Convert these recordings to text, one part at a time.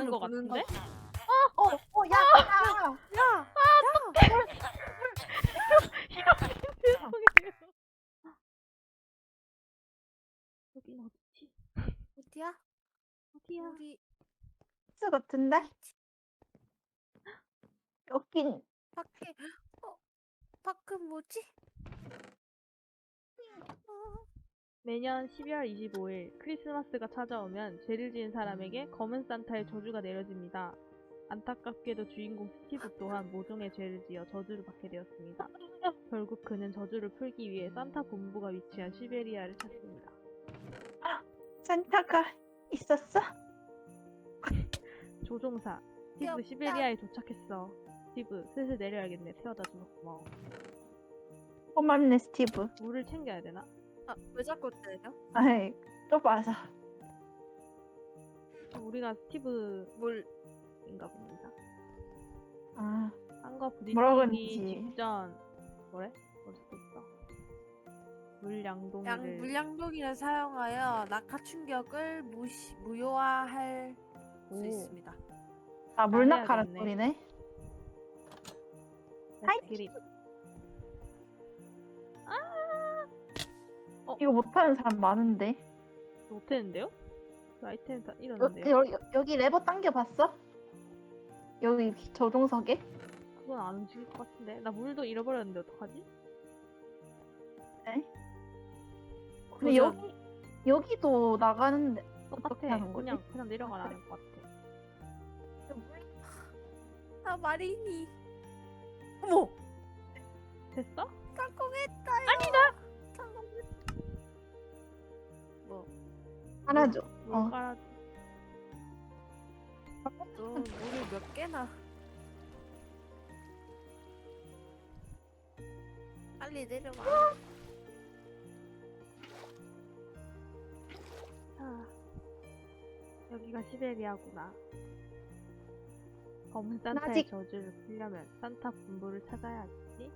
아는 거 보는 같은데? 어, 어, 야, 야. 야! 여긴 어디지? 어디야? 어디야? 우리 스 같은데? 여긴 밖에 어? 밖은 뭐지? 어, 매년 12월 25일 크리스마스가 찾아오면 죄를 지은 사람에게 검은 산타의 저주가 내려집니다. 안타깝게도 주인공 스티브 또한 모종의 죄를 지어 저주를 받게 되었습니다. 결국 그는 저주를 풀기 위해 산타 본부가 위치한 시베리아를 찾습니다. 산타가 있었어? 조종사, 스티브 귀엽다. 시베리아에 도착했어. 스티브, 슬슬 내려야겠네. 태워다 줘서 고마워. 고맙네, 스티브. 물을 챙겨야 되나? 아, 왜 자꾸 때려? 아이, 또 봐서. 우리가 스티브인가 뭘 봅니다. 아, 한과 뭐라고 부딪히기 했는지. 직전 뭐래? 어디 써 있어? 물 양동이를 양 물량동이를 사용하여 낙하 충격을 무시, 무효화할 수 오. 있습니다. 아 물낙하란 해야겠네. 소리네. Let's get it. 이거 못하는 사람 많은데. 못했는데요? 그 아이템 다 여, 잃었는데요? 여, 여, 여기 레버 당겨봤어? 여기 조종석에? 그건 안 움직일 것 같은데 나 물도 잃어버렸는데 어떡하지? 근데 여기 여기도 나가는데 똑같아 하는 거지? 그냥 그냥 내려가라는 것 같아 아 마리니. 어머, 됐어? 성공했다요. 아니다. 물 어. 깔아 너 물을 몇 개나? 빨리 내려가. 아, 여기가 시베리아구나 검은 산타의 아직- 저주를 풀려면 산타 분부를 찾아야겠지?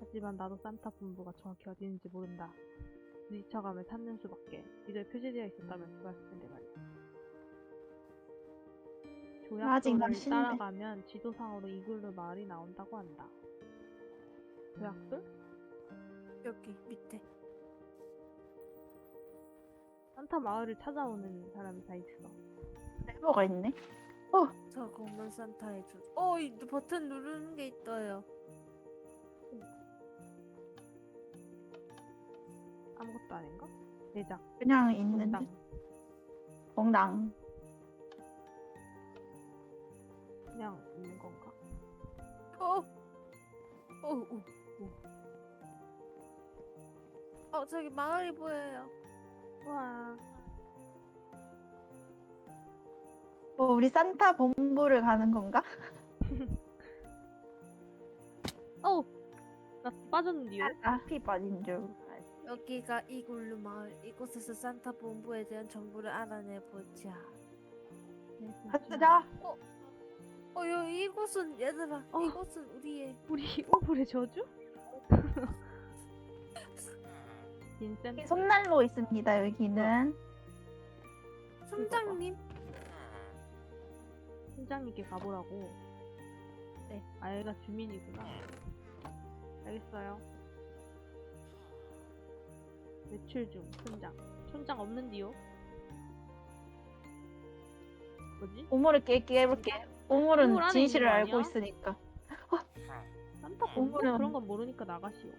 하지만 나도 산타 분부가 정확히 어디 있는지 모른다 부딪혀가며 찾는 수밖에 이들 표시되어 있었다면 좋았을 텐데 말이야 아직 조약돌을. 따라가면 지도상으로 이글루 마을이 나온다고 한다 조약돌? 여기 밑에. 산타 마을을 찾아오는 사람이 다 있어 레버가 있네. 저 검은 산타의 조. 어, 이 버튼 누르는 게 있어요. 아무것도 아닌가? 내작 그냥 있는데. 공당 공당. 그냥 있는 건가? 어, 어, 어, 어. 어, 저기 마을이 보여요. 우와 뭐 우리 산타 본부를 가는 건가? 어우! 나 빠졌는데요? 앞이 빠진 줄. 여기가 이글루 마을. 이곳에서 산타 본부에 대한 정보를 알아내 보자. 가자. 어, 여 이곳은 얘들아. 어. 이곳은 우리의 우리 오블의 저주? 빈센트 손난로 있습니다. 여기는.村장님. 팀장님께 가보라고 네. 아 얘가 주민이구나 알겠어요 외출 중 촌장 촌장 없는디요? 뭐지? 우물을 깨게 해볼게. 우물은 우물 안에 진실을 있는 거 알고 아니야? 있으니까. 산타 본부 우물은- 그런 건 모르니까 나가시오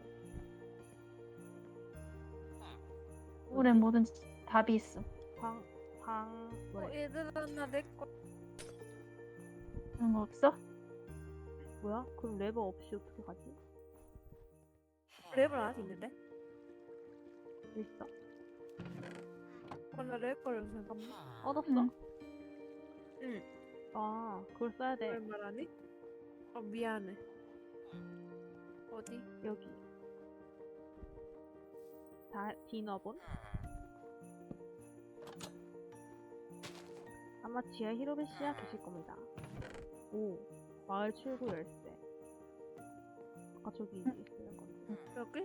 우물엔 모든 답이 있어. 광... 광... 어, 뭐래 얘들아 나내 거. 그런 거 없어? 뭐야? 그럼 레버 없이 어떻게 가지? 랩을 안 있는데? 왜 있어? 어, 나 랩을 잠깐만. 얻었어? 응. 응. 아 그걸 써야 돼왜 말하니? 어 미안해. 어디? 여기 다 디너본 아마 지하 히로베 씨야 계실 겁니다 오 마을 출구 열쇠 아까 저기 있는 건데 여기?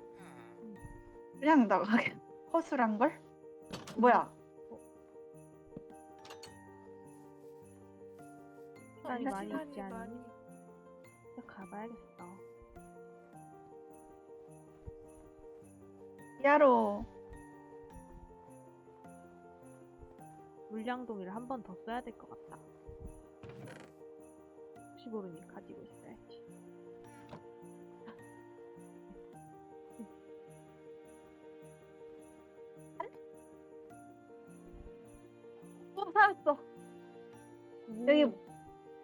그냥 나가게. 허술한 걸? 뭐야? 시간이 나 많이 시간이 있지 않니? 많이 가봐야겠어. 야로 물량동이를 한 번 더 써야 될 것 같다. 혹시 모르니 가지고 있어야지. 또 살았어. 여기 오,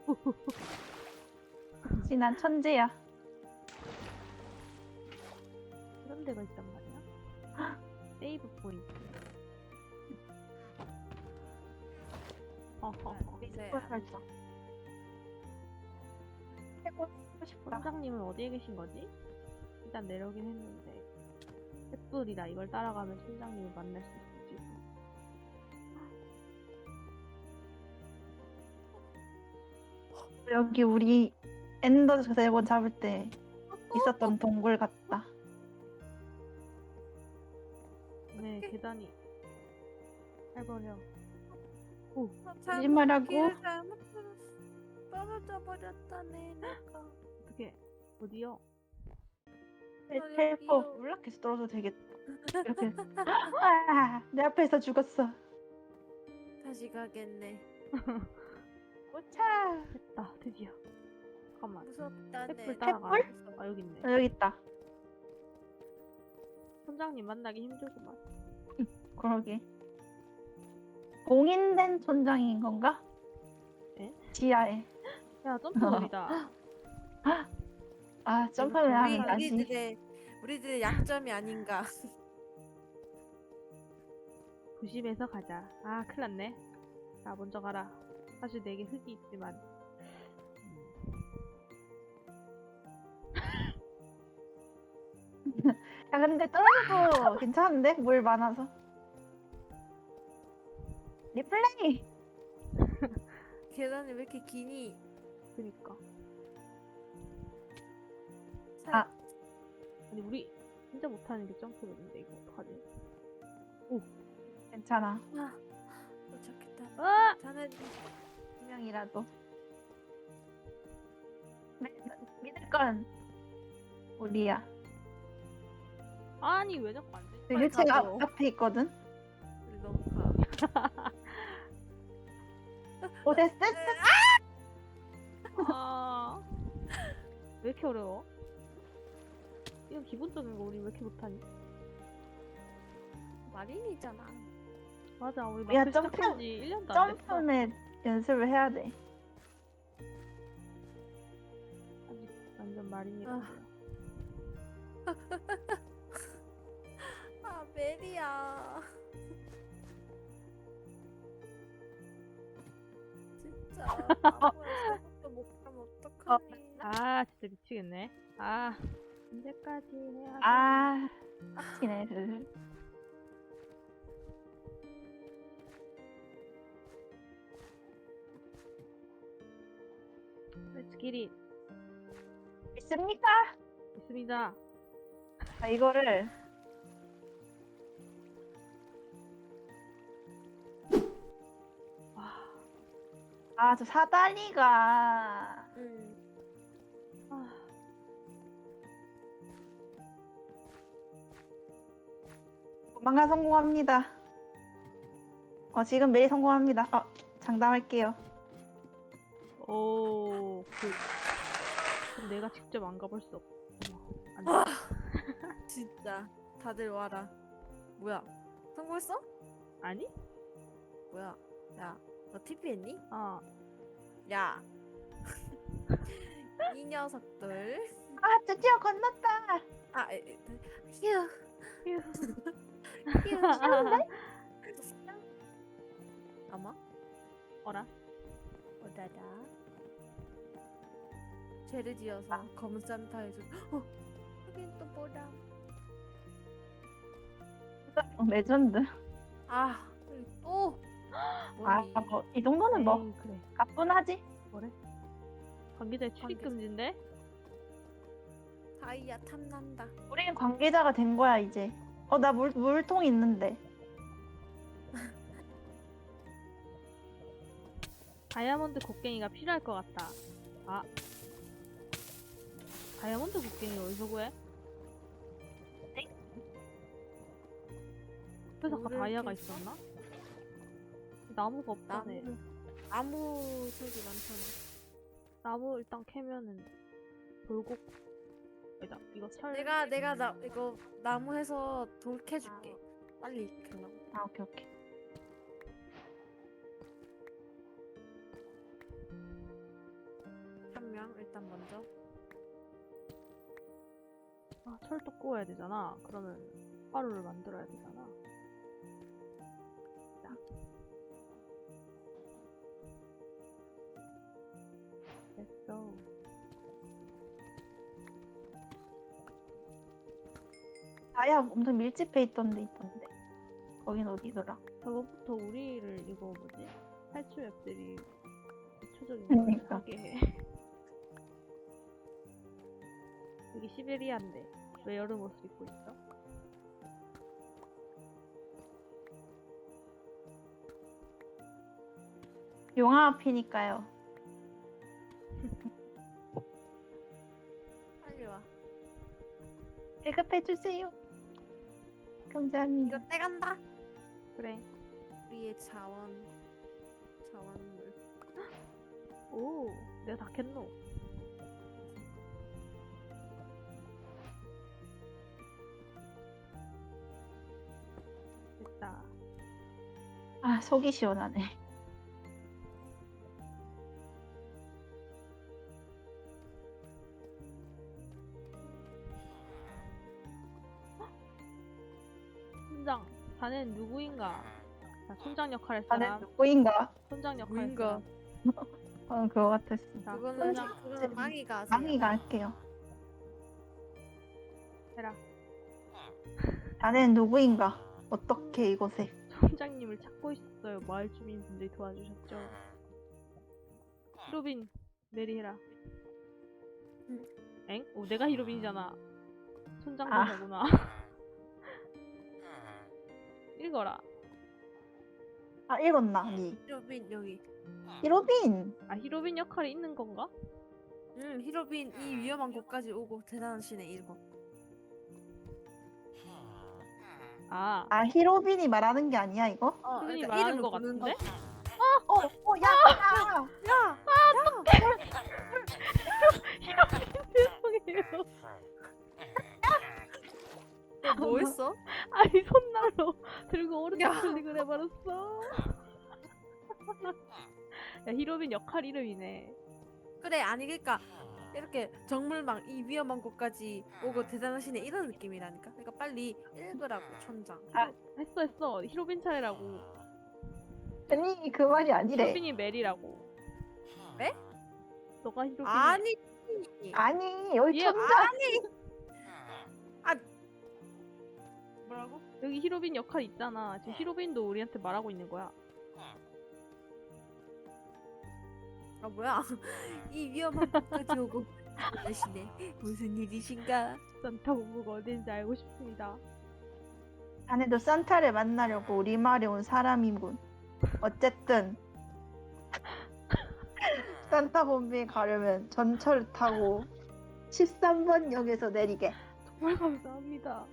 지난 천재야. 이런 데가 있단 말이야. 세이브 포인트. 어허. 네. 살았어. 해고 싶다. 원장님은 어디에 계신 거지? 일단 내려오긴 했는데 횃불이다 이걸 따라가면 팀장님을 만날 수 있을 여기 우리 엔더 드래곤 잡을 때 있었던 동굴 같다. 네 계단이 해버려 거짓말하고. 길을 잘못 들었어. 떨어져 버렸다네 내가. 어떻게 어디요? 저기 텔포 여기요. 올라해서 떨어져도 되겠다. 이렇게. 아, 내 앞에서 죽었어. 다시 가겠네. 오차. 됐다 드디어 잠깐만 무섭다네. 횃불 따라가 횃불? 아 여기 있네 어, 여기 있다. 팀장님 만나기 힘들구만 그러게. 공인된 촌장인 건가? 에? 지하에. 야 점프 놀이다 아 점프를 우리 하면 다시. 우리들의 우리들의 약점이 아닌가. 조심해서 가자 아 큰일 났네 자 먼저 가라 사실 내게 흙이 있지만 야 근데 떨어져도 괜찮은데 물 많아서. 리플레이. 계단이 왜 이렇게 기니? 그니까 아. 아니 우리 진짜 못하는 게 점프력인데 이거 어떡하지? 괜찮아. 도착했다. 아! 자네 한 명이라도. 믿- 믿을 건 우리야. 아니 왜 자꾸 안 돼? 가줘. 앞- 앞에 있거든. 우리 너무 가. 오 됐어 됐어. 아. 왜 이렇게 어려워? 이건 기본적인 거 우리 왜 이렇게 못하니? 마린이잖아. 맞아 우리 야, 점프- 시작한 지 1년도 안 됐어 점프는 연습을 해야 돼. 아직 완전 마린이라고 아 메리야. 진짜. 못 어떡하니? 아 진짜 미치겠네 아 언제까지 해야 돼? 아 슬슬. It 있습니까? 있습니다 아, 이거를 와아저 사다리가 응. 아, 조만간 성공합니다. 어 지금 매일 성공합니다. 어 장담할게요. 오, 그, 그럼 내가 직접 안 가볼 수 없. 어머, 안 돼. 진짜. 다들 와라. 뭐야? 성공했어? 아니? 뭐야? 야, 너 TP 했니? 아, 야. 이 녀석들. 아 드디어 건넜다. 아, 에, 에, 휴. 휴. 휴. 아마? 어라? 어다다. 죄를 지어서 검은 산타에서 어, 여긴 또 뭐라? 어, 레전드. 아, 또. 아 뭐니? 뭐이 정도는 뭐 에이, 그래. 가뿐하지. 출입 관계자. 금지인데? 다이아 탐난다. 우리는 관계자가 된 거야 이제. 어 나 물 물통 있는데. 다이아몬드 곡괭이가 필요할 것 같다. 아. 다이아몬드 곡괭이 어디서 구해? 옆에서 아까 뭐를 다이아가? 있었나? 나무가 없다네. 나무 나무 색이 많잖아. 나무 일단 캐면은 돌곡 아니다 이거 철 내가 내가 나 이거 나무 해서 돌 캐줄게. 빨리 캐려고. 아 오케이 오케이. 한명 일단 먼저. 아, 철도 구워야 되잖아 그러면 화로를 만들어야 되잖아 자. 됐어 다이아 엄청 밀집해 있던 데 있던데. 거긴 어디더라? 저번부터 우리를 이거 뭐지 탈출 앱들이 그러니까. 걸 하게 해 여기 시베리아인데 왜 여름 옷을 입고 있어? 용화 앞이니까요. 빨리 와. 배급해 주세요. 감사합니다. 이거 떼간다. 그래 우리의 자원 자원물. 오 내가 다 캤노 맛있다. 아, 속이 시원하네. 손장, 자넨 누구인가? 자, 손장 역할의 나는 사람, 누구인가? 손장 역할의 누구인가? 사람. 저는 어, 그거 같았어. 자, 그거는 손장. 그거는 망이가 하세요. 망이가 할게요. 해라. 나는 누구인가? 어떻게 이곳에?村장님을 찾고 있었어요 마을 주민분들이 도와주셨죠 히로빈 메리 해라 응. 엥? 오 내가 히로빈이잖아村장 아. 대사구나 읽어라 아 읽었나? 니. 히로빈 여기. 히로빈. 아 히로빈 역할이 있는 건가? 응 히로빈 이 위험한 곳까지 오고 대단하시네 이거. 아 아 히로빈이 말하는 게 아니야 이거? 어, 히로빈이 그러니까 말하는 거 부르는 같은데? 어, 어, 야, 야. 야, 죄송해요 뭐 했어? 아니 손날로 들고 오른쪽 야. 클릭을 해버렸어 야 히로빈 역할 이름이네 그래 아니 그러니까 이렇게 정물망 이 위험한 곳까지 오고 대단하시네. 이런 느낌이라니까. 그러니까 빨리 읽으라고 천장. 아. 했어 했어. 히로빈 차례라고. 아니 그 말이 아니래. 히로빈이 메리라고. 에? 너가 히로빈 아니. 아니 여기 얘 천장. 뭐라고? 여기 히로빈 역할 있잖아. 지금 히로빈도 우리한테 말하고 있는 거야 아 뭐야? 이 위험한 곳까지 오고 대단하시네. 무슨 일이신가? 산타 본부가 어딘지 알고 싶습니다 자네도 산타를 만나려고 우리 마을에 온 사람이군. 어쨌든 산타 본부에 가려면 전철을 타고 13번 역에서 내리게. 정말 감사합니다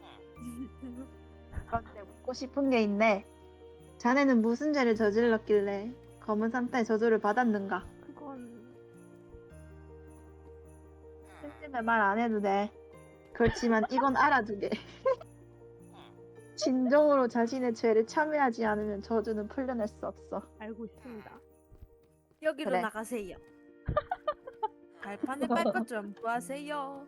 그런데 묻고 싶은 게 있네. 자네는 무슨 죄를 저질렀길래 검은 산타의 저주를 받았는가? 심심해 말안 해도 돼. 그렇지만 이건 알아두게. 진정으로 자신의 죄를 참여하지 않으면 저주는 풀려낼 수 없어. 알고 있습니다 여기로 그래. 나가세요. 발판을 밟고 점프하세요.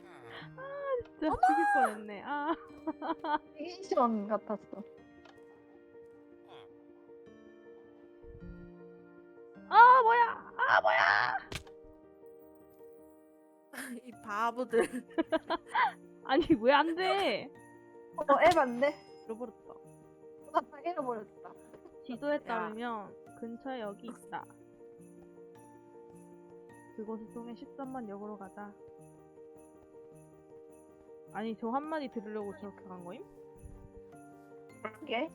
진짜 죽일 뻔했네 아 피기시원 같았어. 바보들. 아니 왜 안 돼? 어, 에반데? 잃어버렸다. 나 잃어버렸다. 지도에 따르면 근처에 여기 있다. 그곳을 통해 13만 역으로 가자. 아니 저 한마디 들으려고 저렇게 간 거임? 이게?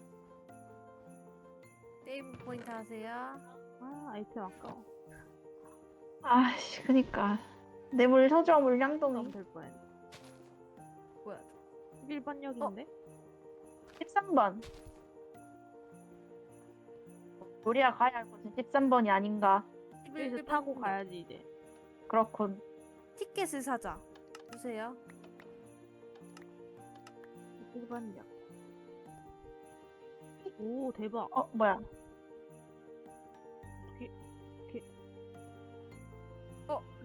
세이브 포인트 하세요. 아 아이템 아까워. 아씨, 그니까. 뇌물 그럼 물량동이. 될 뻔. 뭐야? 11번역인데? 13번. 우리가 가야 할 곳은 13번이 아닌가. 여기서 타고 가야지 이제. 그렇군. 티켓을 사자. 보세요. 1번역. 오 대박. 어, 뭐야.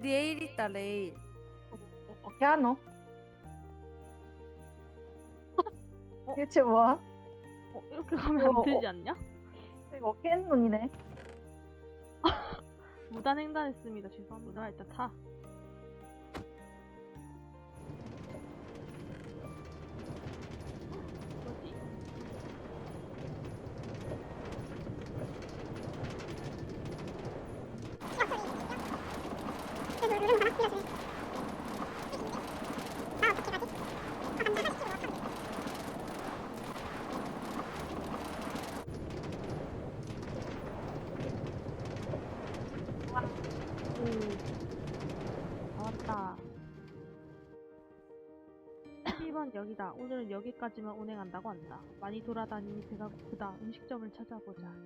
레일 있다 레일. 어떻게 하노? 대체 뭐야? 어, 이렇게 가면 안 어, 되지 않냐? 이거 어떻게 했노이네 무단 횡단했습니다. 죄송합니다. 일단 타. 여기까지만 운행한다고 한다. 많이 돌아다니니 배가 고프다. 음식점을 찾아보자.